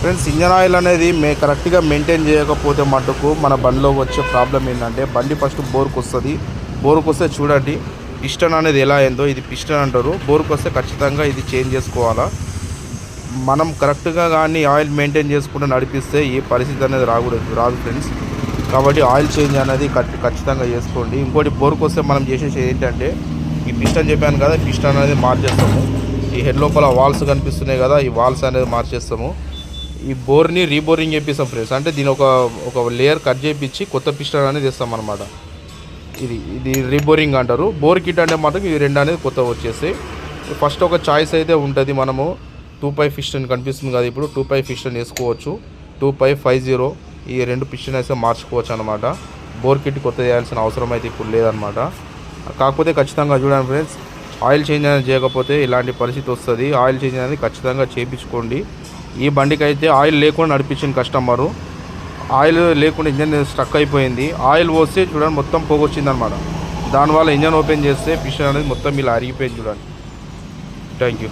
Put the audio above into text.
Friends engine oil అనేది మే కరెక్ట్గా maintain చేయకపోతే మటుకు మన బండిలో వచ్చే ప్రాబ్లం ఏంటంటే బండి ఫస్ట్ బోర్కు వస్తుంది బోర్కు వస్తే చూడండి పిస్టన్ అనేది ఎలా అయిందో ఇది పిస్టన్ అంటారు. బోర్కు వస్తే ఖచ్చితంగా ఇది చేంజ్ చేసుకోవాలా? మనం కరెక్ట్గా కానీ ఆయిల్ మెయింటైన్ చేసుకుంటూ నడిపిస్తే ఏ పరిస్థితి అనేది రాకూడదు రాదు ఫ్రెండ్స్ కాబట్టి ఆయిల్ చేంజ్ అనేది ఖచ్చితంగా చేసుకోండి. ఇంకోటి బోర్కు వస్తే మనం చేసేది ఏంటంటే ఈ పిస్టన్ చెప్పాను కదా పిస్టన్ అనేది మార్చేస్తాము. ఈ హెడ్ లోపల వాల్స్ కనిపిస్తున్నాయి కదా ఈ వాల్స్ అనేది మార్చేస్తాము. ఈ బోర్ని రీబోరింగ్ చేపిస్తాం ఫ్రెండ్స్. అంటే దీని ఒక ఒక లేయర్ కట్ చేపించి కొత్త పిస్టన్ అనేది ఇస్తాం అనమాట ఇది ఇది రీబోరింగ్ అంటారు. బోర్ కిట్ అంటే మాత్రం ఇవి రెండు అనేది కొత్త వచ్చేసి ఫస్ట్ ఒక చాయిస్ అయితే ఉంటుంది మనము. టూ పై పిస్టన్ కనిపిస్తుంది కదా ఇప్పుడు. టూ పై పిస్టన్ వేసుకోవచ్చు. టూ పై ఫైవ్ జీరో ఈ రెండు పిస్టన్ అయితే మార్చుకోవచ్చు అనమాట బోర్ కిట్ కొత్త చేయాల్సిన అవసరం అయితే ఇప్పుడు లేదనమాట కాకపోతే ఖచ్చితంగా చూడండి ఫ్రెండ్స్ ఆయిల్ చేంజ్ అనేది చేయకపోతే ఇలాంటి పరిస్థితి వస్తుంది. ఆయిల్ చేంజ్ అనేది ఖచ్చితంగా చేయించుకోండి ఈ బండికి అయితే ఆయిల్ లేకుండా నడిపించింది కస్టమరు. ఆయిల్ లేకుండా ఇంజన్ స్టక్ అయిపోయింది. ఆయిల్ పోస్తే చూడండి మొత్తం పోగొచ్చింది అనమాట దానివల్ల ఇంజన్ ఓపెన్ చేస్తే పిషన్ అనేది మొత్తం ఇలా అరిగిపోయింది చూడండి. Thank you.